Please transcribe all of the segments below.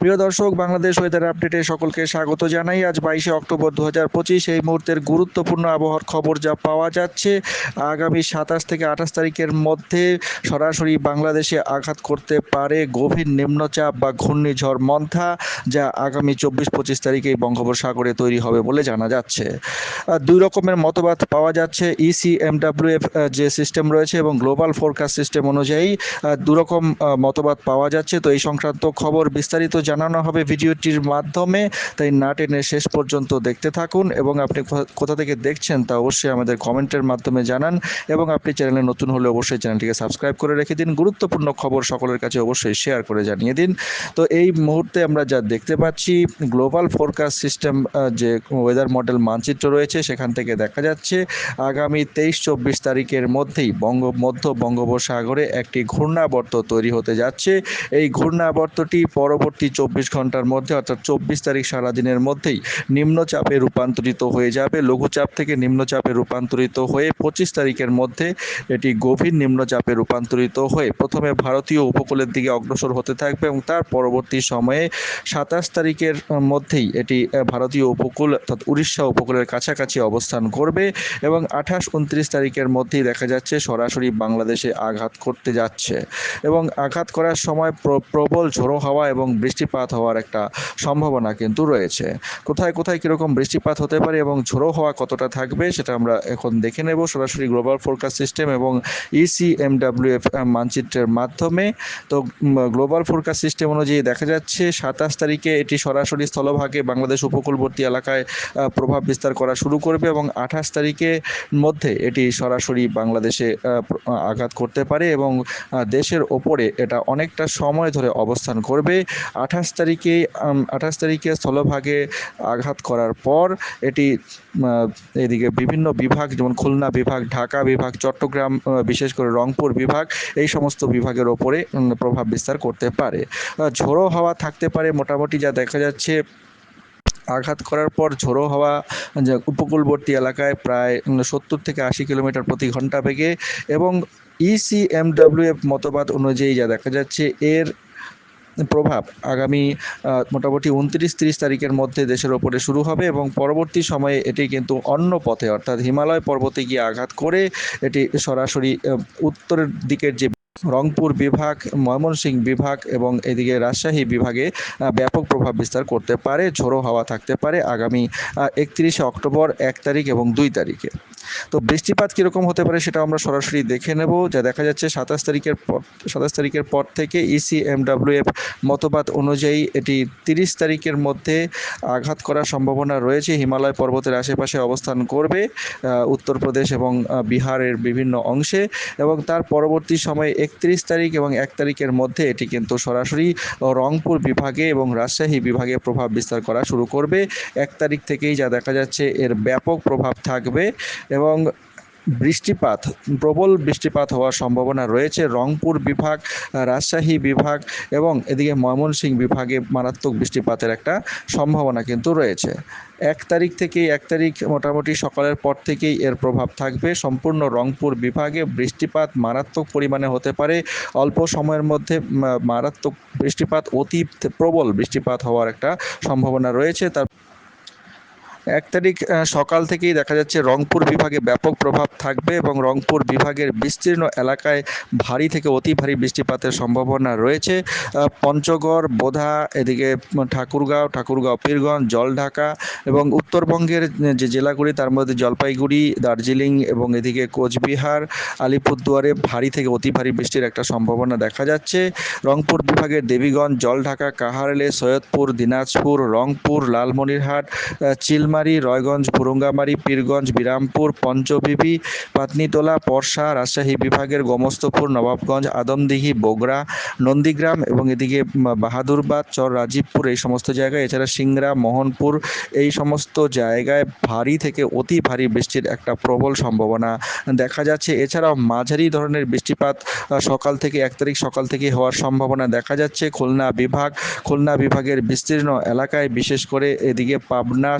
প্রিয় দর্শক, বাংলাদেশ ওয়েদার আপডেটে সকলকে স্বাগত জানাই। আজ বাইশে অক্টোবর দু হাজার পঁচিশ, এই মুহূর্তের গুরুত্বপূর্ণ আবহাওয়ার খবর যা পাওয়া যাচ্ছে, আগামী সাতাশ থেকে আঠাশ তারিখের মধ্যে সরাসরি বাংলাদেশে আঘাত করতে পারে গভীর নিম্নচাপ বা ঘূর্ণিঝড় মন্থা, যা আগামী চব্বিশ পঁচিশ তারিখে বঙ্গোপসাগরে তৈরি হবে বলে জানা যাচ্ছে। দুই রকমের মতবাদ পাওয়া যাচ্ছে E ইসিএমডাব্লিউএফ যে সিস্টেম রয়েছে এবং গ্লোবাল ফোরকাস্ট সিস্টেম অনুযায়ী দুরকম মতবাদ পাওয়া যাচ্ছে। তো এই সংক্রান্ত খবর বিস্তারিত জানানো হবে ভিডিওটির মাধ্যমে। তাই না টেনে শেষ পর্যন্ত দেখতে থাকুন এবং আপনি কোথা- থেকে দেখছেন তা অবশ্যই আমাদের কমেন্টের মাধ্যমে জানান এবং আপনি চ্যানেলে নতুন হলে অবশ্যই চ্যানেলটিকে সাবস্ক্রাইব করে রেখে দিন। গুরুত্বপূর্ণ খবর সকলের কাছে অবশ্যই শেয়ার করে জানিয়ে দিন। তো এই মুহূর্তে আমরা যা দেখতে পাচ্ছি, গ্লোবাল ফোরকাস্ট সিস্টেম যে ওয়েদার মডেল মানচিত্র রয়েছে সেখান থেকে দেখা যাচ্ছে, আগামী তেইশ চব্বিশ তারিখের মধ্যেই বঙ্গ, মধ্য বঙ্গোপসাগরে একটি ঘূর্ণাবর্ত তৈরি হতে যাচ্ছে। এই ঘূর্ণাবর্তটি পরবর্তী চব্বিশ ঘণ্টার মধ্যে অর্থাৎ চব্বিশ তারিখ সারাদিনের মধ্যেই নিম্নচাপে রূপান্তরিত হয়ে যাবে। লঘুচাপ থেকে নিম্নচাপে রূপান্তরিত হয়ে পঁচিশ তারিখের মধ্যে এটি গভীর নিম্নচাপে রূপান্তরিত হয়ে প্রথমে ভারতীয় উপকূলের দিকে অগ্রসর হতে থাকবে এবং তার পরবর্তী সময়ে সাতাশ তারিখের মধ্যেই এটি ভারতীয় উপকূল অর্থাৎ উড়িষ্যা উপকূলের কাছাকাছি অবস্থান করবে এবং আঠাশ উনত্রিশ তারিখের মধ্যেই দেখা যাচ্ছে সরাসরি বাংলাদেশে আঘাত করতে যাচ্ছে। এবং আঘাত করার সময় প্র- প্রবল ঝোড়ো হাওয়া এবং বৃষ্টিপাত হওয়ার একটা সম্ভাবনা কিন্তু রয়েছে। কোথায় কোথায় কীরকম বৃষ্টিপাত হতে পারে এবং ঝোড়ো হওয়া কতটা থাকবে সেটা আমরা এখন দেখে নেব। সরাসরি গ্লোবাল ফোরকাস্ট সিস্টেম এবং E ইসিএমডাব্লিউএফ মানচিত্রের মাধ্যমে। তো গ্লোবাল ফোরকাস্ট সিস্টেম অনুযায়ী দেখা যাচ্ছে সাতাশ তারিখে এটি সরাসরি স্থলভাগে বাংলাদেশ উপকূলবর্তী এলাকায় প্রভাব বিস্তার করা শুরু করবে এবং আঠাশ তারিখে মধ্যে এটি সরাসরি বাংলাদেশে আঘাত করতে পারে এবং দেশের ওপরে এটা অনেকটা সময় ধরে অবস্থান করবে। আঠাশ তারিখে আঠাশ তারিখে স্থলভাগে আঘাত করার পর এটি এদিকে বিভিন্ন বিভাগ, যেমন খুলনা বিভাগ, ঢাকা বিভাগ, চট্টগ্রাম বিশেষ করে রংপুর বিভাগ, এই সমস্ত বিভাগের ওপরে প্রভাব বিস্তার করতে পারে। ঝোড়ো হাওয়া থাকতে পারে মোটামুটি যা দেখা যাচ্ছে। আঘাত করার পর ঝোড়ো হাওয়া উপকূলবর্তী এলাকায় প্রায় সত্তর থেকে আশি কিলোমিটার প্রতি ঘণ্টা বেগে এবং E ইসিএমডাব্লিউএফ মতবাদ অনুযায়ী যা দেখা যাচ্ছে, এর প্রভাব আগামী মোটামুটি উনত্রিশ তিরিশ তারিখের মধ্যে দেশের ওপরে শুরু হবে এবং পরবর্তী সময়ে এটি কিন্তু অন্য পথে, অর্থাৎ হিমালয় পর্বতে গিয়ে আঘাত করে এটি সরাসরি উত্তরের দিকের যে রংপুর বিভাগ, ময়মনসিংহ বিভাগ এবং এদিকে রাজশাহী বিভাগে ব্যাপক প্রভাব বিস্তার করতে পারে, ঝোড়ো হাওয়া থাকতে পারে আগামী একত্রিশে অক্টোবর এক তারিখ এবং দুই তারিখে। তো বৃষ্টিপাত কীরকম হতে পারে সেটা আমরা সরাসরি দেখে নেব। যা দেখা যাচ্ছে সাতাশ তারিখের পর, সাতাশ তারিখের পর থেকে E ইসিএমডাব্লিউএফ মতবাদ অনুযায়ী এটি তিরিশ তারিখের মধ্যে আঘাত করার সম্ভাবনা রয়েছে। হিমালয় পর্বতের আশেপাশে অবস্থান করবে উত্তরপ্রদেশ এবং বিহারের বিভিন্ন অংশে এবং তার পরবর্তী সময়ে একত্রিশ তারিখ এবং এক তারিখের মধ্যে এটি কিন্তু সরাসরি রংপুর বিভাগে এবং রাজশাহী বিভাগে প্রভাব বিস্তার করা শুরু করবে। এক তারিখ থেকেই যা দেখা যাচ্ছে, এর ব্যাপক প্রভাব থাকবে এবং বৃষ্টিপাত, প্রবল বৃষ্টিপাত হওয়ার সম্ভাবনা রয়েছে। রংপুর বিভাগ, রাজশাহী বিভাগ এবং এদিকে ময়মনসিংহ বিভাগে মারাত্মক বৃষ্টিপাতের একটা সম্ভাবনা কিন্তু রয়েছে। এক তারিখ থেকে এক তারিখ মোটামুটি সকালের পর থেকেই এর প্রভাব থাকবে। সম্পূর্ণ রংপুর বিভাগে বৃষ্টিপাত মারাত্মক পরিমাণে হতে পারে। অল্প সময়ের মধ্যে মারাত্মক বৃষ্টিপাত, অতি প্রবল বৃষ্টিপাত হওয়ার একটা সম্ভাবনা রয়েছে। তার এক তারিখ সকাল থেকেই দেখা যাচ্ছে রংপুর বিভাগে ব্যাপক প্রভাব থাকবে এবং রংপুর বিভাগের বিস্তীর্ণ এলাকায় ভারী থেকে অতি ভারী বৃষ্টিপাতের সম্ভাবনা রয়েছে। পঞ্চগড় বোধা এদিকে ঠাকুরগাঁও ঠাকুরগাঁও পীরগঞ্জ জলঢাকা এবং উত্তরবঙ্গের যে জেলাগুলি তার মধ্যে জলপাইগুড়ি দার্জিলিং এবং এদিকে কোচবিহার আলিপুরদুয়ারে ভারী থেকে অতি ভারী বৃষ্টির একটা সম্ভাবনা দেখা যাচ্ছে। রংপুর বিভাগের দেবীগঞ্জ জলঢাকা কাহারলে সৈয়দপুর দিনাজপুর রংপুর লালমনিরহাট আহ, চিলমারি রয়গঞ্জ ভুরুঙ্গামারি পীরগঞ্জ, বিরামপুর, পঞ্চবিবি পাতনিতলা পরশা রাজশাহী বিভাগের গোমস্তপুর, নবাবগঞ্জ, আদমদিঘি, বগুড়া, নন্দীগ্রাম এবং এদিকে বাহাদুরবাদ, চর রাজীবপুর এই সমস্ত জায়গায়। এছাড়া সিংরা মোহনপুর এই সমস্ত জায়গায় ভারী থেকে অতি ভারী বৃষ্টির একটা প্রবল সম্ভাবনা দেখা যাচ্ছে। এছাড়াও মাঝারি ধরনের বৃষ্টিপাত সকাল থেকে এক তারিখ সকাল থেকে হওয়ার সম্ভাবনা দেখা যাচ্ছে। খুলনা বিভাগ, খুলনা বিভাগের বিস্তীর্ণ এলাকায় বিশেষ করে এদিকে পাবনা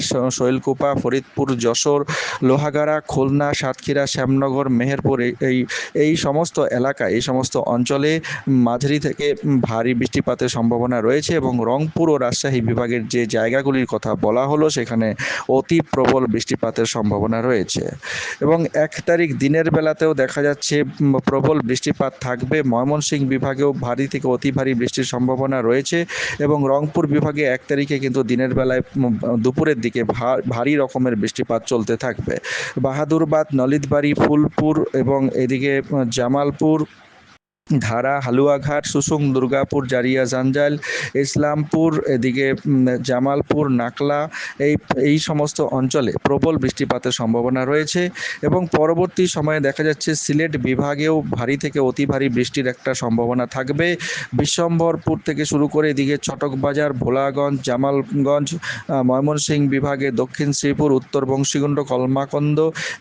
শৈলকুপা ফরিদপুর, যশোর, লোহাগাড়া, খুলনা, সাতক্ষীরা, শ্যামনগর, মেহেরপুর এই- এই সমস্ত এলাকায় এই সমস্ত অঞ্চলে মাঝারি থেকে ভারী বৃষ্টিপাতের সম্ভাবনা রয়েছে এবং রংপুর ও রাজশাহী বিভাগের যে জায়গাগুলির কথা বলা হলো, সেখানে অতি প্রবল বৃষ্টিপাতের সম্ভাবনা রয়েছে। এবং এক তারিখ দিনের বেলাতেও দেখা যাচ্ছে প্রবল বৃষ্টিপাত থাকবে। ময়মনসিংহ বিভাগেও ভারী থেকে অতি ভারী বৃষ্টির সম্ভাবনা রয়েছে এবং রংপুর বিভাগে এক তারিখে কিন্তু দিনের বেলায় দুপুরের দিকে ভা- ভারী রকমের বৃষ্টিপাত চলতে থাকবে। বাহাদুরবাদ নলিতবাড়ি ফুলপুর এবং এদিকে জামালপুর ধারা, হালুয়াঘাট, সুসুং, দুর্গাপুর, জারিয়া, জাঞ্জাল, ইসলামপুর, এদিকে জামালপুর, নাকলা, এই এই সমস্ত অঞ্চলে প্রবল বৃষ্টিপাতের সম্ভাবনা রয়েছে এবং পরবর্তী সময়ে দেখা যাচ্ছে সিলেট বিভাগেও ভারী থেকে অতি ভারী বৃষ্টির একটা সম্ভাবনা থাকবে। বিশ্বম্বরপুর থেকে শুরু করে এদিকে চটকবাজার, ভোলাগঞ্জ, জামালগঞ্জ ময়মনসিংহ বিভাগে দক্ষিণ শ্রীপুর, উত্তর বংশীগুণ্ড কলমাকন্দ,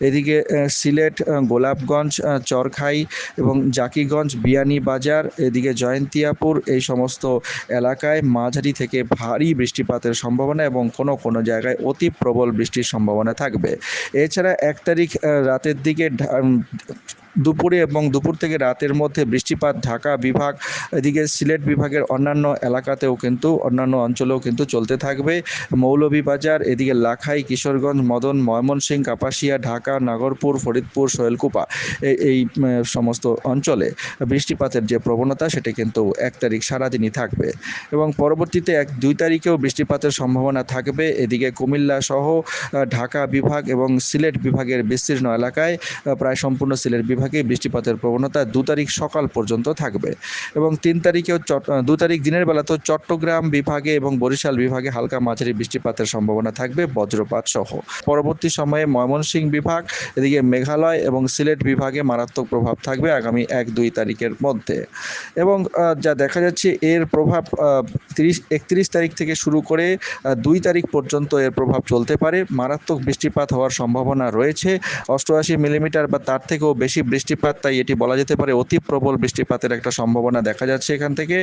এদিকে সিলেট গোলাপগঞ্জ চরখাই এবং জাকিগঞ্জ বিয়ানীবাজার এদিকে জয়ন্তিয়াপুর, এই সমস্ত এলাকায় মাঝারি থেকে ভারী বৃষ্টিপাতের সম্ভাবনা এবং কোনো কোনো জায়গায় অতি প্রবল বৃষ্টির সম্ভাবনা থাকবে। এছাড়া এক তারিখ রাতের দিকে দুপুরে এবং দুপুর থেকে রাতের মধ্যে বৃষ্টিপাত ঢাকা বিভাগ, এদিকে সিলেট বিভাগের অন্যান্য এলাকাতেও কিন্তু, অন্যান্য অঞ্চলেও কিন্তু চলতে থাকবে। মৌলভীবাজার, এদিকে লাখাই, কিশোরগঞ্জ, মদন, ময়মনসিংহ, কাপাসিয়া, ঢাকা, নাগরপুর, ফরিদপুর, সোহেলকুপা এই- এই সমস্ত অঞ্চলে বৃষ্টিপাতের যে প্রবণতা, সেটা কিন্তু এক তারিখ সারাদিনই থাকবে। এবং পরবর্তীতে এক, দুই তারিখেও বৃষ্টিপাতের সম্ভাবনা থাকবে। এদিকে কুমিল্লা সহ ঢাকা বিভাগ এবং সিলেট বিভাগের বিস্তীর্ণ এলাকায় প্রায় সম্পূর্ণ সিলেট বিভাগে বৃষ্টিপাতের প্রবণতা দু তারিখ সকাল পর্যন্ত থাকবে এবং তিন তারিখেও দু তারিখ দিনের বেলাতেও চট্টগ্রাম বিভাগে এবং বরিশাল বিভাগে হালকা মাঝারি বৃষ্টিপাতের সম্ভাবনা থাকবে, বজ্রপাত সহ। পরবর্তী সময়ে ময়মনসিংহ বিভাগ, এদিকে মেঘালয় এবং সিলেট বিভাগে মারাত্মক প্রভাব থাকবে আগামী এক দুই তারিখের মধ্যে। এবং যা দেখা যাচ্ছে এর প্রভাব তিরিশ, একত্রিশ তারিখ থেকে শুরু করে দুই তারিখ পর্যন্ত এর প্রভাব চলতে পারে। মারাত্মক বৃষ্টিপাত হওয়ার সম্ভাবনা রয়েছে। অষ্টআশি মিলিমিটার বা তার থেকেও বেশি বৃষ্টিপাত, তাই এটি বলা যেতে পারে অতি প্রবল বৃষ্টিপাতের একটা সম্ভাবনা দেখা যাচ্ছে এখান থেকে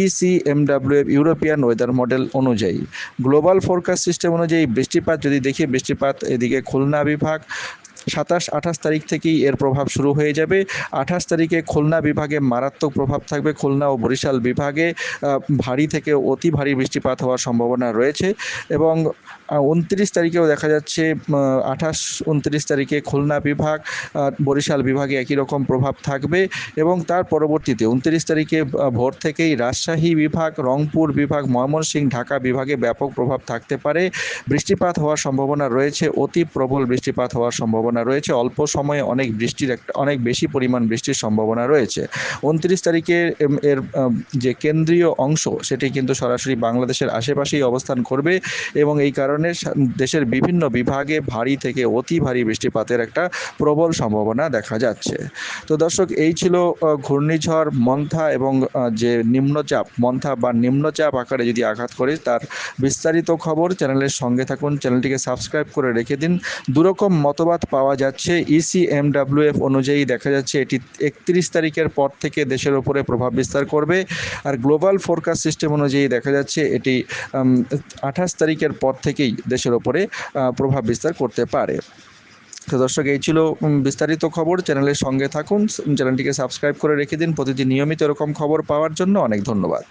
ECMWF European weather model অনুযায়ী। গ্লোবাল ফোরকাস্ট সিস্টেম অনুযায়ী বৃষ্টিপাত, যদি দেখি বৃষ্টিপাত এদিকে খুলনা বিভাগ সাতাশ, আঠাশ তারিখ থেকেই এর প্রভাব শুরু হয়ে যাবে। আঠাশ তারিখে খুলনা বিভাগে মারাত্মক প্রভাব থাকবে। খুলনা ও বরিশাল বিভাগে ভারী থেকে অতি ভারী বৃষ্টিপাত হওয়ার সম্ভাবনা রয়েছে এবং উনত্রিশ তারিখেও দেখা যাচ্ছে আঠাশ, উনত্রিশ তারিখে খুলনা বিভাগ বরিশাল বিভাগে একই রকম প্রভাব থাকবে এবং তার পরবর্তীতে উনত্রিশ তারিখে ভোর থেকেই রাজশাহী বিভাগ, রংপুর বিভাগ, ময়মনসিংহ, ঢাকা বিভাগে ব্যাপক প্রভাব থাকতে পারে। বৃষ্টিপাত হওয়ার সম্ভাবনা রয়েছে, অতি প্রবল বৃষ্টিপাত হওয়ার সম্ভাবনা রয়েছে। অল্প সময়ে অনেক বৃষ্টির একটা অনেক বেশি পরিমাণ বৃষ্টির সম্ভাবনা রয়েছে। উনত্রিশ তারিখে এর যে কেন্দ্রীয় অংশ, সেটি কিন্তু সরাসরি বাংলাদেশের আশেপাশেই অবস্থান করবে এবং এই কারণে দেশের বিভিন্ন বিভাগে ভারী থেকে অতি ভারী বৃষ্টিপাতের একটা প্রবল সম্ভাবনা দেখা যাচ্ছে। তো দর্শক, এই ছিল ঘূর্ণিঝড় মন্থা এবং যে নিম্নচাপ, মন্থা বা নিম্নচাপ আকারে যদি আঘাত করে তার বিস্তারিত খবর চ্যানেলের সঙ্গে থাকুন। চ্যানেলটিকে সাবস্ক্রাইব করে রেখে দিন। দুরকম মতবাদ পাওয়া যাচ্ছে। E ইসিএমডাব্লিউএফ অনুযায়ী দেখা যাচ্ছে এটি একত্রিশ তারিখের পর থেকে দেশের উপরে প্রভাব বিস্তার করবে। আর গ্লোবাল ফোরকাস্ট সিস্টেম অনুযায়ী দেখা যাচ্ছে এটি আঠাশ তারিখের পর থেকেই দেশের ওপরে প্রভাব বিস্তার করতে পারে। তো দর্শক, এই ছিল বিস্তারিত খবর। চ্যানেলের সঙ্গে থাকুন। চ্যানেলটিকে সাবস্ক্রাইব করে রেখে দিন। প্রতিদিন নিয়মিত এরকম খবর পাওয়ার জন্য অনেক ধন্যবাদ।